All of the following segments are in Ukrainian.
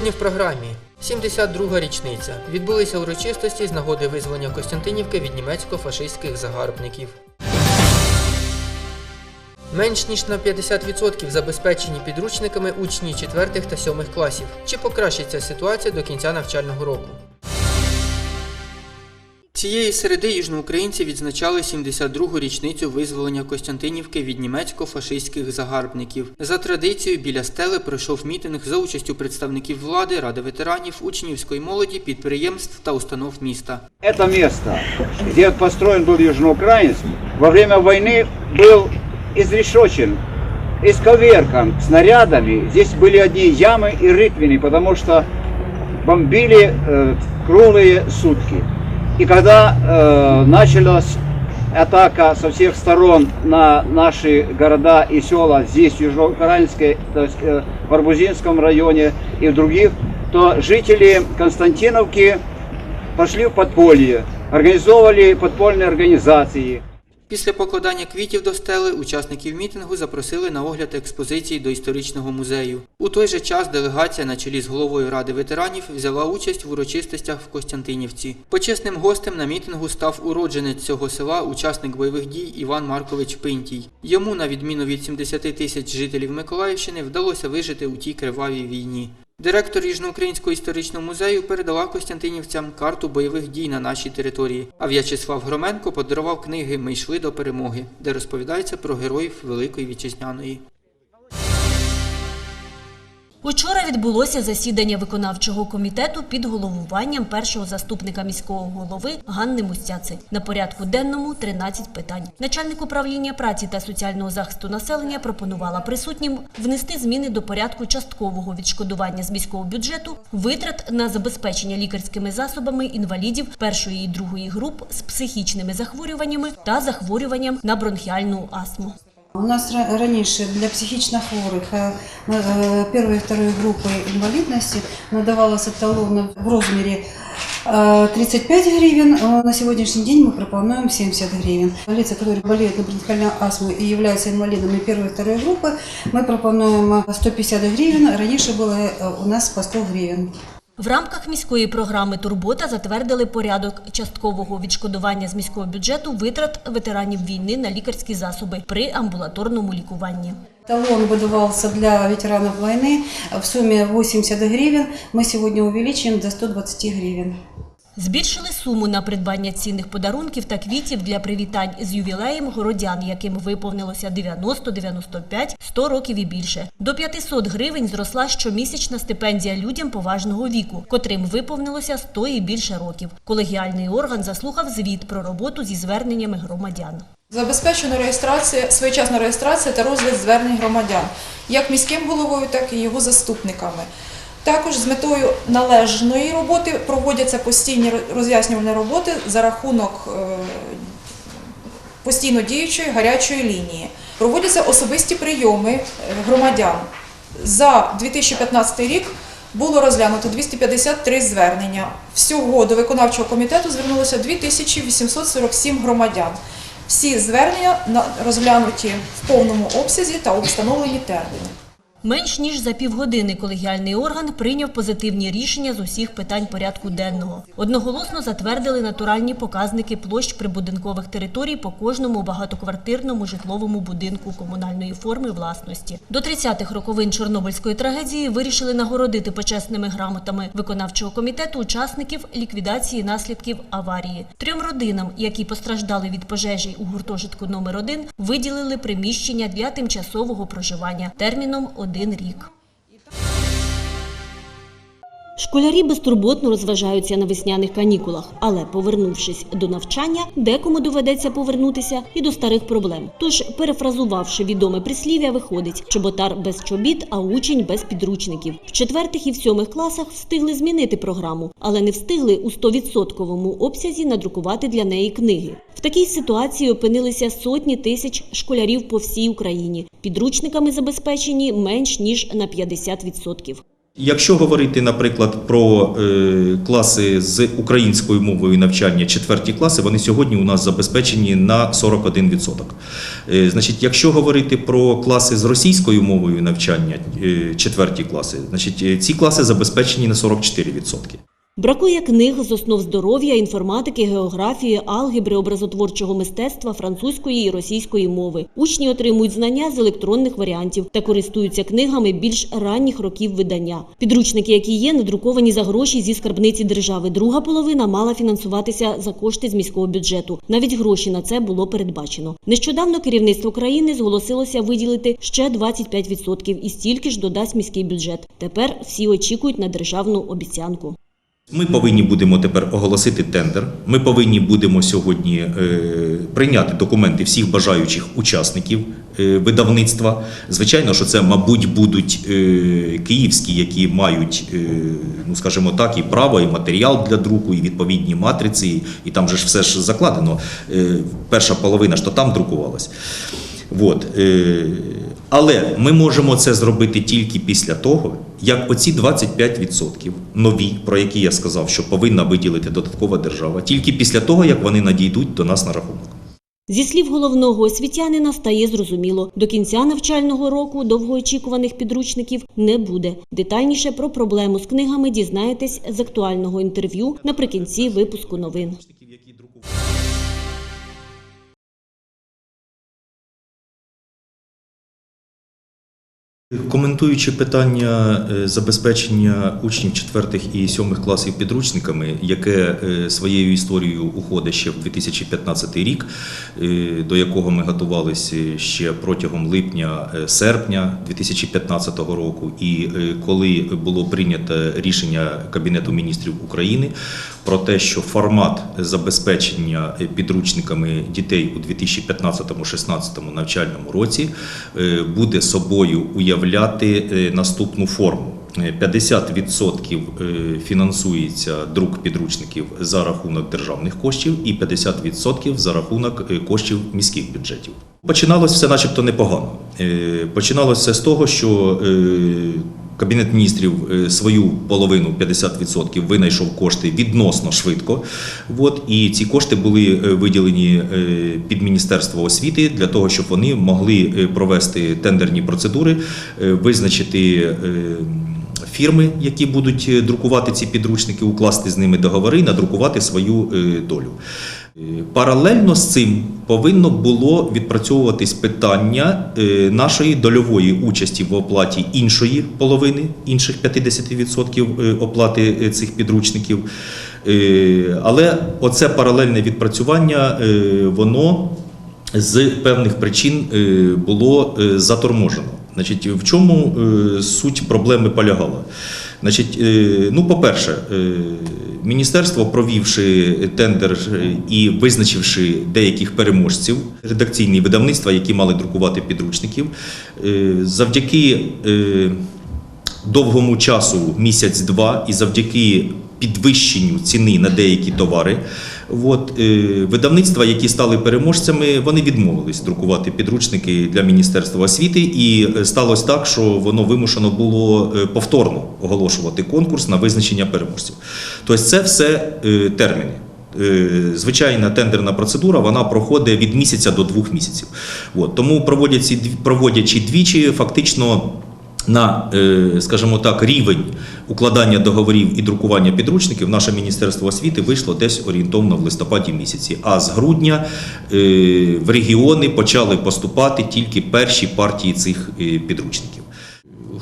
Сьогодні в програмі 72-га річниця. Відбулися урочистості з нагоди визволення Костянтинівки від німецько-фашистських загарбників. Менш ніж на 50% забезпечені підручниками учні 4 та 7 класів. Чи покращиться ситуація до кінця навчального року? Цієї середи южноукраїнці відзначали 72-гу річницю визволення Костянтинівки від німецько-фашистських загарбників. За традицією біля стели пройшов мітинг за участю представників влади, ради ветеранів, учнівської молоді, підприємств та установ міста. Это место, где построен был Южноукраинск, во время войны был изрешочен, исковеркан снарядами. Здесь были одни ямы и рытвины, потому что бомбили э, круглые сутки. И когда э, началась атака со всех сторон на наши города и села здесь, в Южноукраинске, то есть э, в Арбузинском районе и в других, то жители Константиновки пошли в подполье, организовывали подпольные организации. Після покладання квітів до стели учасників мітингу запросили на огляд експозиції до історичного музею. У той же час делегація на чолі з головою ради ветеранів взяла участь в урочистостях в Костянтинівці. Почесним гостем на мітингу став уродженець цього села, учасник бойових дій Іван Маркович Пинтій. Йому, на відміну від 70 тисяч жителів Миколаївщини, вдалося вижити у тій кривавій війні. Директор Южноукраїнського історичного музею передала Костянтинівцям карту бойових дій на нашій території. А В'ячеслав Громенко подарував книги Ми йшли до перемоги, де розповідається про героїв Великої Вітчизняної. Учора відбулося засідання виконавчого комітету під головуванням першого заступника міського голови Ганни Мустяци. На порядку денному 13 питань. Начальник управління праці та соціального захисту населення пропонувала присутнім внести зміни до порядку часткового відшкодування з міського бюджету витрат на забезпечення лікарськими засобами інвалідів першої і другої груп з психічними захворюваннями та захворюванням на бронхіальну астму. У нас ра- раніше для психічно хворих е, е, першої і второї групи інвалідності надавалося талон в розмірі е, 35 гривен. Е, На сегодняшний день мы пропонуем 70 гривен. Лица, которые болеют на бронхиальной астмой и являются инвалидами первой и второй группы, мы пропонуем е, 150 гривен. Раньше было е, у нас по 100 гривен. В рамках міської програми Турбота затвердили порядок часткового відшкодування з міського бюджету витрат ветеранів війни на лікарські засоби при амбулаторному лікуванні. Талон выдавался для ветеранов войны в сумме 80 гривен. Мы сегодня увеличим до 120 гривен. Збільшили суму на придбання цінних подарунків та квітів для привітань з ювілеєм городян, яким виповнилося 90, 95, 100 років і більше. До 500 гривень зросла щомісячна стипендія людям поважного віку, котрим виповнилося 100 і більше років. Колегіальний орган заслухав звіт про роботу зі зверненнями громадян. Забезпечена реєстрація, своєчасна реєстрація та розгляд звернень громадян, як міським головою, так і його заступниками. Також з метою належної роботи проводяться постійні роз'яснювальні роботи за рахунок е, постійно діючої гарячої лінії. Проводяться особисті прийоми е, громадян. За 2015 рік було розглянуто 253 звернення. Всього до виконавчого комітету звернулося 2847 громадян. Всі звернення розглянуті в повному обсязі та у встановлені терміни. Менш ніж за півгодини колегіальний орган прийняв позитивні рішення з усіх питань порядку денного. Одноголосно затвердили натуральні показники площ прибудинкових територій по кожному багатоквартирному житловому будинку комунальної форми власності. До 30-х роковин Чорнобильської трагедії вирішили нагородити почесними грамотами виконавчого комітету учасників ліквідації наслідків аварії. Трьом родинам, які постраждали від пожежі у гуртожитку номер 1 виділили приміщення для тимчасового проживання терміном один рік. Школярі безтурботно розважаються на весняних канікулах, але повернувшись до навчання, декому доведеться повернутися і до старих проблем. Тож, перефразувавши відоме прислів'я, виходить чоботар без чобіт, а учень без підручників. В четвертих і в сьомих класах встигли змінити програму, але не встигли у 100% обсязі надрукувати для неї книги. В такій ситуації опинилися сотні тисяч школярів по всій Україні. Підручниками забезпечені менш ніж на 50%. Якщо говорити, наприклад, про е, класи з українською мовою навчання, четверті класи, вони сьогодні у нас забезпечені на 41%. Е, значить, якщо говорити про класи з російською мовою навчання, е, четверті класи, значить, е, ці класи забезпечені на 44%. Бракує книг з основ здоров'я, інформатики, географії, алгебри, образотворчого мистецтва, французької і російської мови. Учні отримують знання з електронних варіантів та користуються книгами більш ранніх років видання. Підручники, які є, надруковані за гроші зі скарбниці держави. Друга половина мала фінансуватися за кошти з міського бюджету. Навіть гроші на це було передбачено. Нещодавно керівництво країни зголосилося виділити ще 25% і стільки ж додасть міський бюджет. Тепер всі очікують на державну обіцянку. Ми повинні будемо тепер оголосити тендер. Ми повинні будемо сьогодні е, прийняти документи всіх бажаючих учасників е, видавництва. Звичайно, що це, мабуть, будуть е, київські, які мають, е, ну скажімо так, і право, і матеріал для друку, і відповідні матриці, і, і там же ж все ж закладено. Е, перша половина що там друкувалась. От, е, але ми можемо це зробити тільки після того, як оці 25% нові, про які я сказав, що повинна виділити додаткова держава, тільки після того, як вони надійдуть до нас на рахунок. Зі слів головного освітянина стає зрозуміло, до кінця навчального року довгоочікуваних підручників не буде. Детальніше про проблему з книгами дізнаєтесь з актуального інтерв'ю наприкінці випуску новин. Коментуючи питання е, забезпечення учнів 4 і 7 класів підручниками, яке е, своєю історією уходить ще в 2015 рік, е, до якого ми готувалися ще протягом липня-серпня 2015 року, і коли було прийнято рішення Кабінету міністрів України про те, що формат забезпечення підручниками дітей у 2015-16 навчальному році буде собою уявляти е, наступну форму. Е, 50% е, фінансується друк підручників за рахунок державних коштів і 50% за рахунок е, коштів міських бюджетів. Починалось все начебто непогано. Починалося все з того, що е, Кабінет міністрів е, свою половину 50% винайшов кошти відносно швидко. От, і ці кошти були е, виділені е, під Міністерство освіти для того, щоб вони могли провести тендерні процедури, визначити. Фірми, які будуть друкувати ці підручники, укласти з ними договори надрукувати свою долю. Е, Паралельно з цим повинно було відпрацьовуватись питання е, нашої дольової участі в оплаті іншої половини, інших 50% е, оплати цих підручників. Але оце паралельне відпрацювання, воно з певних причин було заторможено. Значить, в чому суть проблеми полягала? Значить, ну, по-перше, міністерство, провівши тендер е, і визначивши деяких переможців, редакційні видавництва, які мали друкувати підручників, е, завдяки е, довгому часу, місяць-два, і завдяки підвищенню ціни на деякі товари. От, видавництва, які стали переможцями, вони відмовились друкувати підручники для Міністерства освіти, і сталося так, що воно вимушено було повторно оголошувати конкурс на визначення переможців. Тобто, це все е, терміни. Е, Звичайна тендерна процедура вона проходить від місяця до двох місяців. От, тому проводячи, проводячи двічі, фактично на, е, скажімо так, рівень укладання договорів і друкування підручників наше Міністерство освіти вийшло десь орієнтовно в листопаді місяці. А з грудня в регіони почали поступати тільки перші партії цих підручників.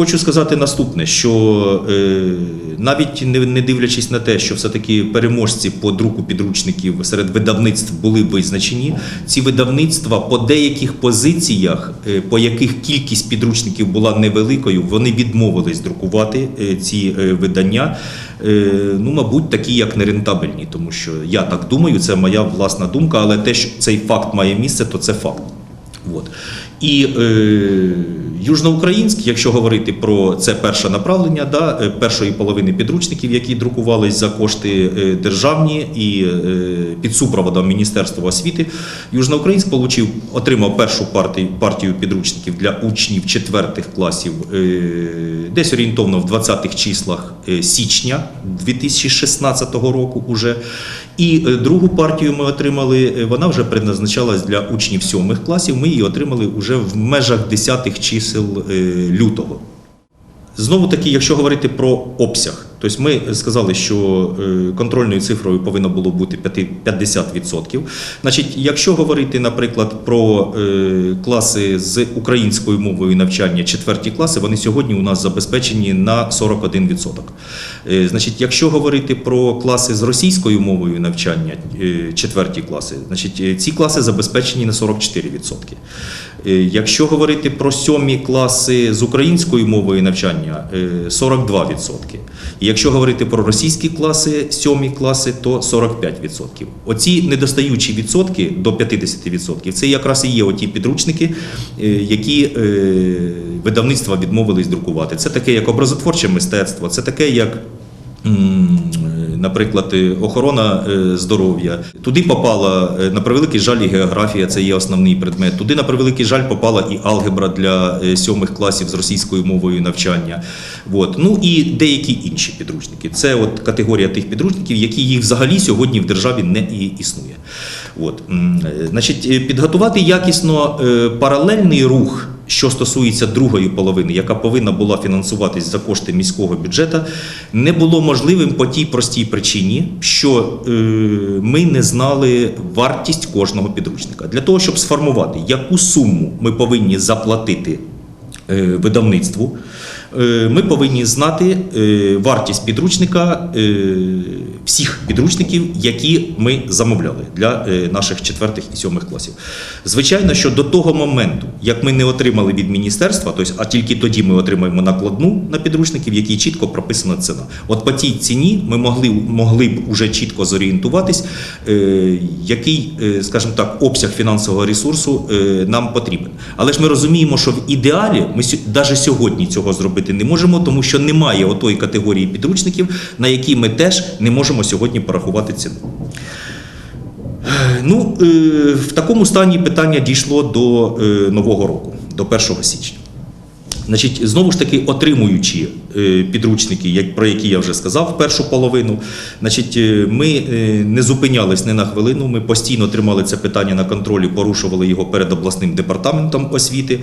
Хочу сказати наступне, що е, навіть не, не дивлячись на те, що все-таки переможці по друку підручників серед видавництв були визначені, ці видавництва по деяких позиціях, е, по яких кількість підручників була невеликою, вони відмовились друкувати е, ці е, видання. Е, ну, мабуть, такі як нерентабельні, тому що я так думаю, це моя власна думка, але те, що цей факт має місце, то це факт. От. І е, Южноукраїнськ, якщо говорити про це перше направлення, да, е, першої половини підручників, які друкувались за кошти е, державні і е, під супроводом Міністерства освіти, Южноукраїнськ получив, отримав першу партію, підручників для учнів четвертих класів десь орієнтовно в 20-х числах січня 2016 року уже. І е, другу партію ми отримали, е, вона вже предназначалась для учнів сьомих класів. Ми її отримали вже в межах 10-х чисел е, лютого. Знову таки, якщо говорити про обсяг, тобто ми сказали, що е, контрольною цифрою повинно було бути п'яти- 50%. Значить, якщо говорити, наприклад, про е, класи з українською мовою навчання, четверті класи, вони сьогодні у нас забезпечені на 41%. Е, Значить, якщо говорити про класи з російською мовою навчання, четверті класи, значить, ці класи забезпечені на 44%. Е, Якщо говорити про сьомі класи з українською мовою навчання, е, 42%. І якщо говорити про російські класи, сьомі класи, то 45%. Оці недостаючі відсотки до 50% це якраз і є оті підручники, е, які е, видавництва відмовились друкувати. Це таке як образотворче мистецтво, це таке як. Наприклад, е, охорона е, здоров'я. Туди попала, е, на превеликий жаль, і географія, це є основний предмет. Туди, на превеликий жаль, попала і алгебра для сьомих класів з російською мовою навчання. От. Ну і деякі інші підручники. Це от категорія тих підручників, які їх взагалі сьогодні в державі не існує. От. Значить, підготувати якісно паралельний рух. Що стосується другої половини, яка повинна була фінансуватись за кошти міського бюджету, не було можливим по тій простій причині, що е, ми не знали вартість кожного підручника. Для того, щоб сформувати, яку суму ми повинні заплатити е, видавництву, е, ми повинні знати вартість підручника всіх підручників, які ми замовляли для е, наших четвертих і сьомих класів. Звичайно, що до того моменту, як ми не отримали від міністерства, тобто, а тільки тоді ми отримаємо накладну на підручники, в якій чітко прописана ціна. От по тій ціні ми могли, могли б уже чітко зорієнтуватись, е, який, е, скажімо так, обсяг фінансового ресурсу нам потрібен. Але ж ми розуміємо, що в ідеалі ми навіть сьогодні цього зробити не можемо, тому що немає отої категорії підручників, на які ми теж не можемо сьогодні порахувати ціну. Ну, е, в такому стані питання дійшло до е, Нового року, до 1 січня. Значить, знову ж таки, отримуючи е, підручники, про які я вже сказав, першу половину, значить, ми не зупинялись ні на хвилину, ми постійно тримали це питання на контролі, порушували його перед обласним департаментом освіти.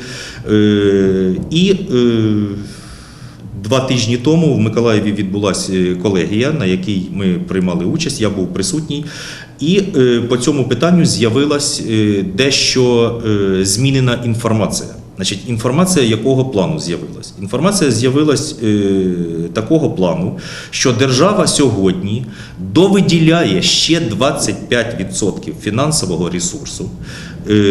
І Два тижні тому в Миколаєві відбулася е, колегія, на якій ми приймали участь. Я був присутній, і е, по цьому питанню з'явилась е, дещо змінена інформація. Значить, інформація якого плану з'явилась? Інформація з'явилась такого плану, що держава сьогодні довиділяє ще 25% фінансового ресурсу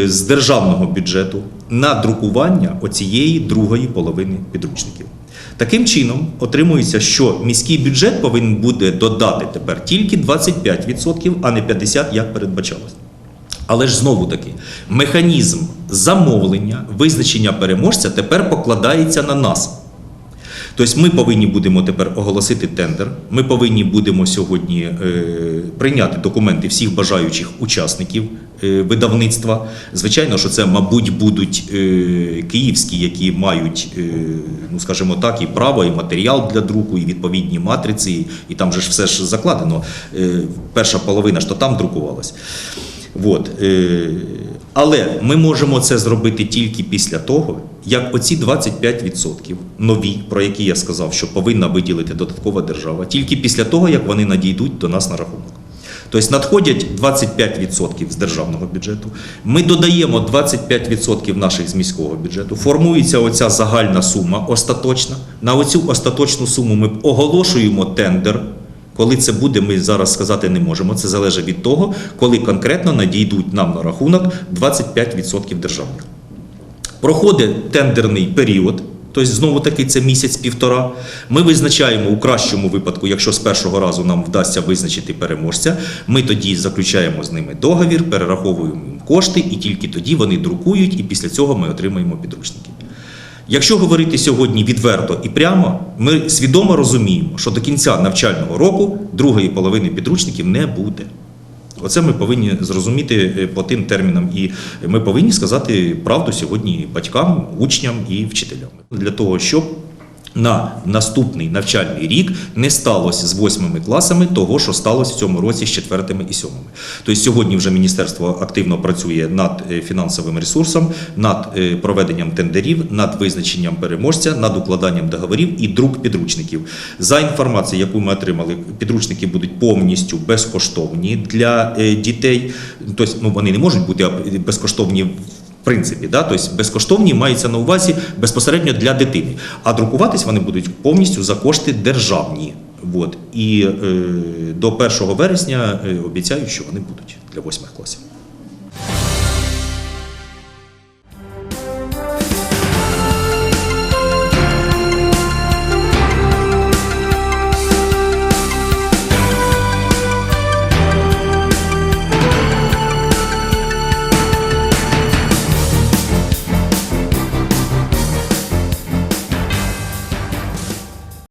з державного бюджету на друкування оцієї другої половини підручників. Таким чином, отримується, що міський бюджет повинен буде додати тепер тільки 25%, а не 50%, як передбачалось. Але ж знову таки, механізм замовлення, визначення переможця тепер покладається на нас. Тобто ми повинні будемо тепер оголосити тендер. Ми повинні будемо сьогодні е, прийняти документи всіх бажаючих учасників е, видавництва. Звичайно, що це, мабуть, будуть е, київські, які мають, ну скажімо так, і право, і матеріал для друку, і відповідні матриці, і, там же ж все ж закладено. Перша половина що там друкувалась. От, але ми можемо це зробити тільки після того, як оці 25% нові, про які я сказав, що повинна виділити додаткова держава, тільки після того, як вони надійдуть до нас на рахунок. Тобто надходять 25% з державного бюджету. Ми додаємо 25% наших з міського бюджету. Формується оця загальна сума остаточна. На оцю остаточну суму ми оголошуємо тендер. Коли це буде, ми зараз сказати не можемо. Це залежить від того, коли конкретно надійдуть нам на рахунок 25% державних. Проходить тендерний період, тобто знову таки це місяць-півтора. Ми визначаємо у кращому випадку, якщо з першого разу нам вдасться визначити переможця, ми тоді заключаємо з ними договір, перераховуємо їм кошти, і тільки тоді вони друкують, і після цього ми отримаємо підручники. Якщо говорити сьогодні відверто і прямо, ми свідомо розуміємо, що до кінця навчального року другої половини підручників не буде. Оце ми повинні зрозуміти е, по тим термінам, і ми повинні сказати правду сьогодні батькам, учням і вчителям. Для того, щоб на наступний навчальний рік не сталося з восьмими класами того, що сталося в цьому році з четвертими і сьомими. Тобто сьогодні вже міністерство активно працює над е, фінансовим ресурсом, над е, проведенням тендерів, над визначенням переможця, над укладанням договорів і друк підручників. За інформацією, яку ми отримали, підручники будуть повністю безкоштовні для е, дітей. Тобто, ну вони не можуть бути безкоштовні. Принципі, да, тобто безкоштовні маються на увазі безпосередньо для дитини, а друкуватись вони будуть повністю за кошти державні. От. І е, до 1 вересня е, обіцяють, що вони будуть для восьмих класів.